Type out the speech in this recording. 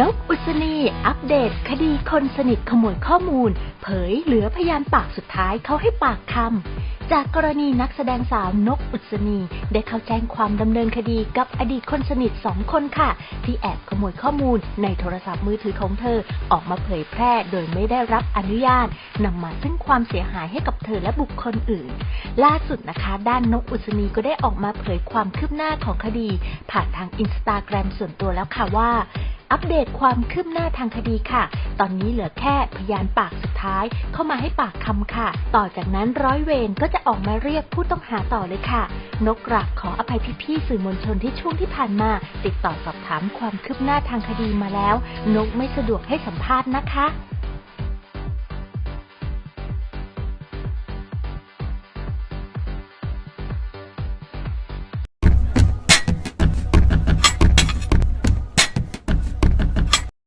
นกอุศนีอัปเดต คดีคนสนิทขโมยข้อมูล เผยเหลือพยานปากสุดท้ายเขาให้ปากคำจากกรณีนักแสดงสาวนกอุศนีได้เข้าแจ้งความดำเนินคดีกับอดีตคนสนิทสองคนค่ะ ที่แอบขโมยข้อมูลในโทรศัพท์มือถือของเธอออกมาเผยแพร่โดยไม่ได้รับอนุญาตนำมาซึ่งความเสียหายให้กับเธอและบุคคลอื่น ล่าสุดนะคะ ด้านนกอุศนีก็ได้ออกมาเผยความคืบหน้าของคดี ผ่านทางอินสตาแกรมส่วนตัวแล้วค่ะว่า อัปเดตความคืบหน้าทางคดีค่ะ ตอนนี้เหลือแค่พยานปากสุดท้ายเข้ามาให้ปากคำค่ะ ต่อจากนั้นร้อยเวรก็จะออกมาเรียกผู้ต้องหาต่อเลยค่ะ นกกราบขออภัยพี่ๆสื่อมวลชนที่ช่วงที่ผ่านมา ติดต่อสอบถามความคืบหน้าทางคดีมาแล้ว นกไม่สะดวกให้สัมภาษณ์นะคะ